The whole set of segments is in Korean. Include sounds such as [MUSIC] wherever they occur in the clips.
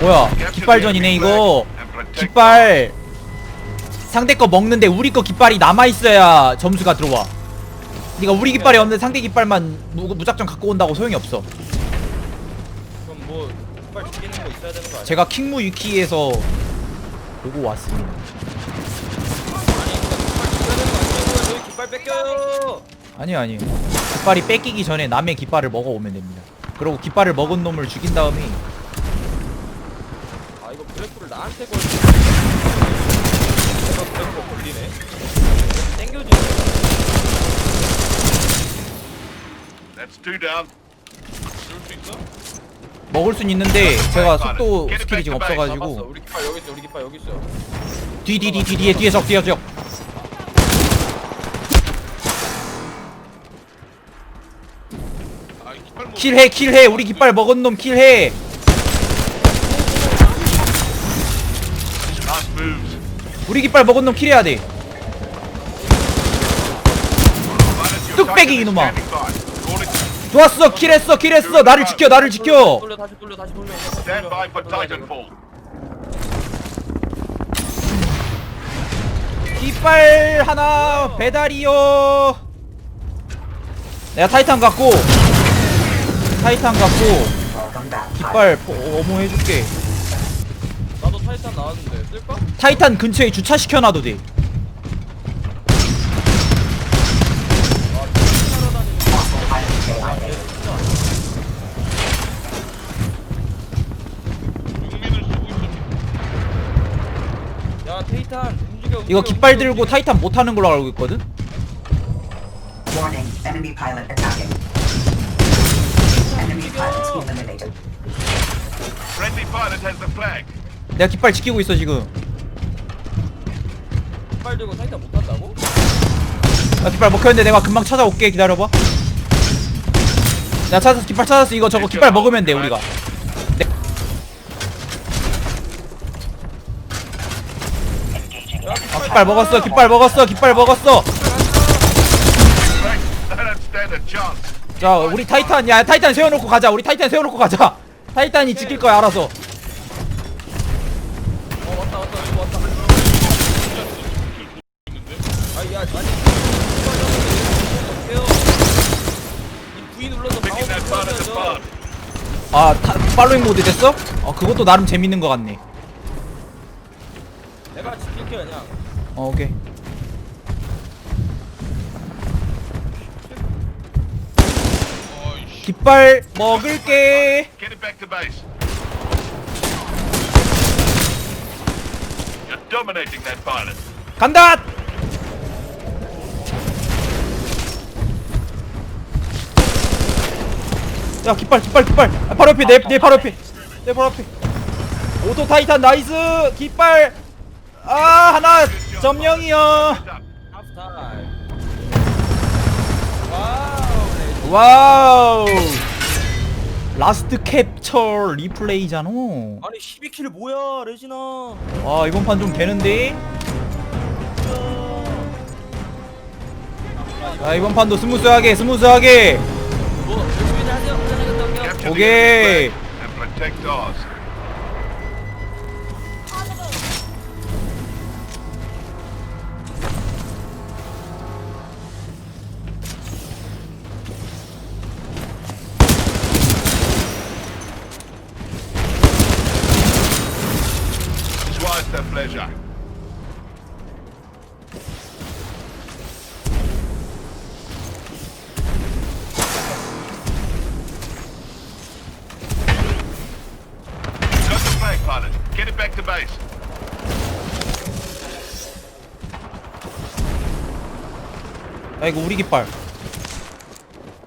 뭐야? 깃발전이네 이거. 깃발. 상대 거 먹는데 우리 거 깃발이 남아있어야 점수가 들어와. 니가 우리 깃발이 없는데 상대 깃발만 무, 무작정 갖고 온다고 소용이 없어. 그럼 뭐 깃발 죽이는 거 있어야 되는 거 아니야? 제가 킹무 유키에서 보고 왔습니다. 아니 깃발 뺏겨요. 아니요 아니요. 깃발이 뺏기기 전에 남의 깃발을 먹어오면 됩니다. 그리고 깃발을 먹은 놈을 죽인 다음에 아 나한테 걸리 내가 브레이크 걸리네. 땡겨지네. That's two down. 먹을 순 있는데 제가 속도 스킬이 지금 잡았어 없어가지고. 우리 깃발 여기 있어 우리 깃발 여기 있어. 뒤 뒤 뒤 뒤 뒤에 뒤에 적 뒤에 적. 킬해 킬해. 우리 깃발 먹은 놈 킬해 우리 깃발 먹은 놈 킬해야 돼 뚝배기 이놈아. 좋았어 킬했어 킬했어 나를 지켜 나를 지켜. 깃발 하나 배달이요 내가 타이탄 갖고 타이탄 갖고 깃발 보- 어머 해줄게 타이탄 나왔는데 쓸까? 타이탄 근처에 주차시켜놔도 돼야 테이탄 움직여 이거 움직여, 깃발 움직여, 들고 움직여. 타이탄 못하는 걸로 알고 있거든 Warning, enemy pilot attacking. Enemy pilots eliminated. Friendly pilot has the flag. 내가 깃발 지키고 있어 지금. 깃발 들고 타이탄 못 탄다고? 나 깃발 먹혔는데 내가 금방 찾아올게 기다려봐. 내가 찾았어 깃발 찾았어. 이거 저거 깃발 먹으면 돼 우리가. 네. 아, 깃발 먹었어 깃발 먹었어 깃발 먹었어. 자 우리 타이탄 야 타이탄 세워놓고 가자. 우리 타이탄 세워놓고 가자. 타이탄이 지킬 거야 알아서 어 왔다 왔다 이거 왔다 아야 아니 어떡해요 이 V 아 타, 팔로잉 모드 됐어? 어 그것도 나름 재밌는 것 같네 내가 지킬게 그냥 어 오케이 깃발 먹을게 Get it back to base. You're dominating that pilot. 간다 야 깃발 깃발 깃발. 아, 바로 옆에 내, 내 바로 옆에. 내 바로 옆에. 오토 타이탄 나이스. 깃발. 아 하나 점령이요. 와우. 라스트 캡처 리플레이잖아. 아니 12킬 뭐야 레지나? 아 이번 판 좀 되는데? 아 이번 판도 스무스하게 스무스하게 Okay. And protect us. 이거 우리 깃발. 아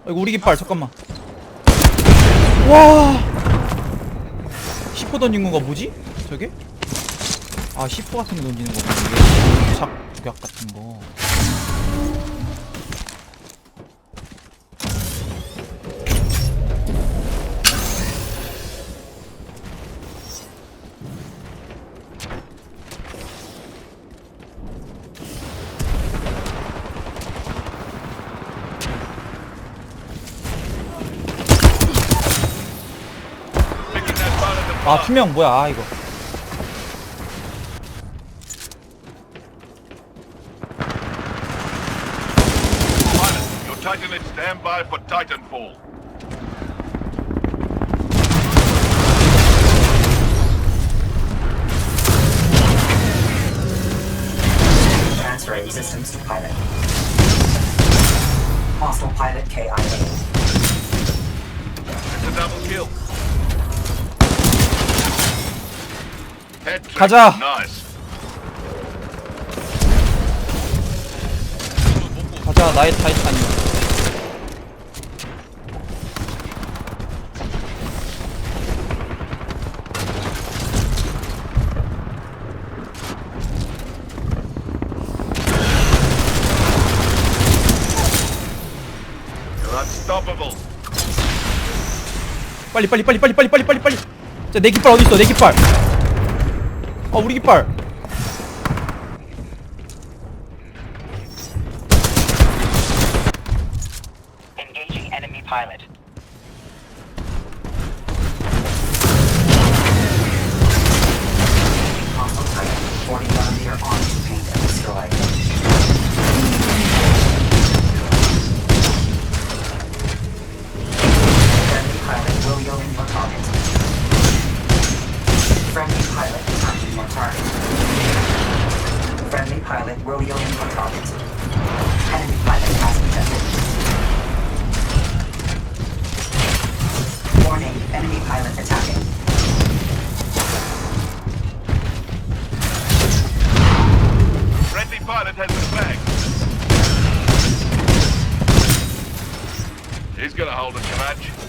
이거 우리 깃발 잠깐만. 와! C4 던진 건가 뭐지? 저게? 아 C4 같은 거 던지는 이게 착벽 같은 거 아 투명 뭐야 아 이거 Pilot, your Titan stand by for Titanfall. Transferring systems to pilot. Hostile pilot KIA. 가자. 가자 나의 타이탄이 You're unstoppable. 빨리 빨리 빨리 빨리 빨리 빨리 빨리 빨리 자 내 깃발 어디 있어 내 깃발 어 우리 깃발 Engaging enemy pilot.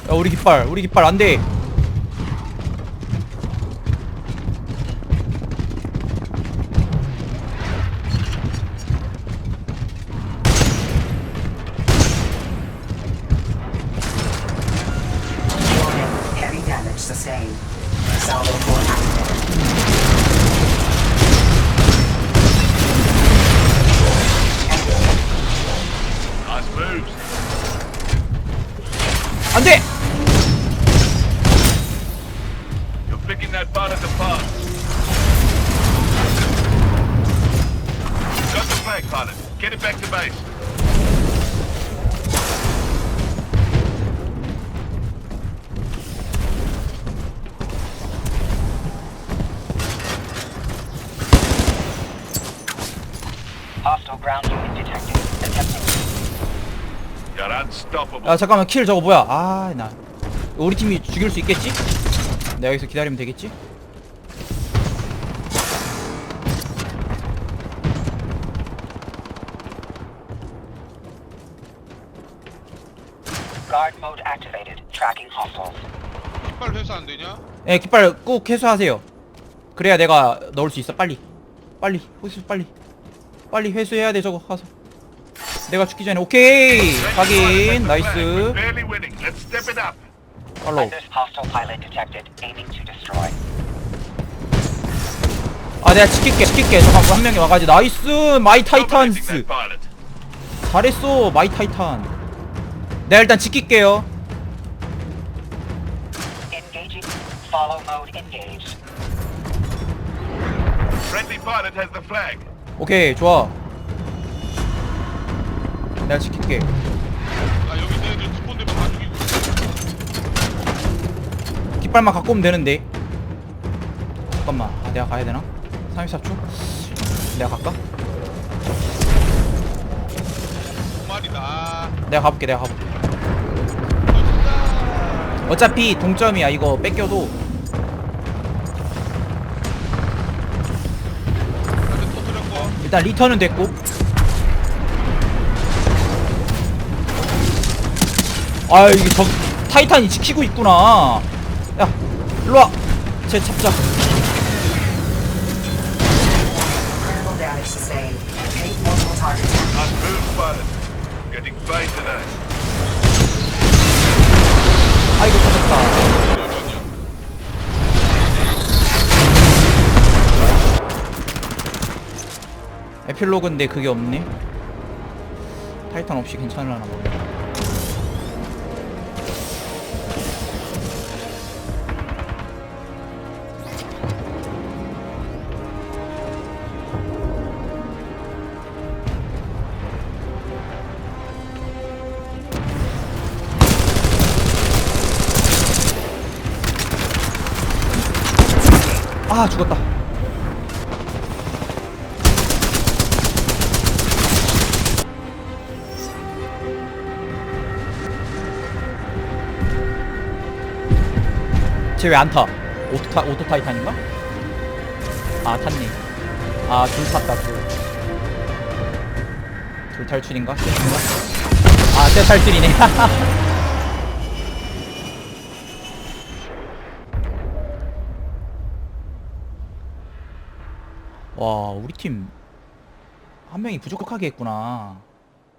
야 우리 깃발 우리 깃발 안돼 heavy picking that pilot apart. Got the flag, pilot. Get it back to base. Hostile ground unit detected. Attempting. You're unstoppable. 야 잠깐만 킬 저거 뭐야 아 나 우리 팀이 죽일 수 있겠지? 내가 여기서 기다리면 되겠지? Guard mode activated. Tracking hostiles. 깃발 회수 안 되냐? 예 깃발 꼭 회수하세요 그래야 내가 넣을 수 있어 빨리 빨리 회수 빨리 빨리 회수해야 돼 저거 가서 내가 죽기 전에 오케이 확인 나이스 We're barely winning. Let's step it up. 팔로우 This hostile pilot detected. Aiming to destroy. 아 내가 지킬게 지킬게 잠깐 한 명이 와가지고 나이스 마이 타이탄스. 잘했어 마이 타이탄 내가 일단 지킬게요 Engaging. Follow mode engaged. Friendly pilot has the flag. 오케이 좋아 내가 지킬게 아 여기 있는 애들 두번 되면 다 죽이고 깃발만 갖고 오면 되는데. 잠깐만 아 내가 가야 되나? 34초? 내가 갈까? 두 마리다. 내가 가볼게 내가 가볼게. 터진다 어차피 동점이야 이거 뺏겨도. 터뜨렸고. 일단 리턴은 됐고. 아 이게 저 타이탄이 지키고 있구나. 야 일로와 쟤 잡자. 아이고 어디야 에필로그인데 그게 없네 타이탄 없이 괜찮으려나 모르겠네 아 죽었다 쟤 왜 안 타? 오토타, 오토 타이탄인가? 아 탔네 아둘 탔다 둘둘 탈출인가? 셋인가? 아셋 탈출이네 [LAUGHS] 와 우리 팀 한 명이 부족하게 했구나.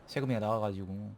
세금이가 나가가지고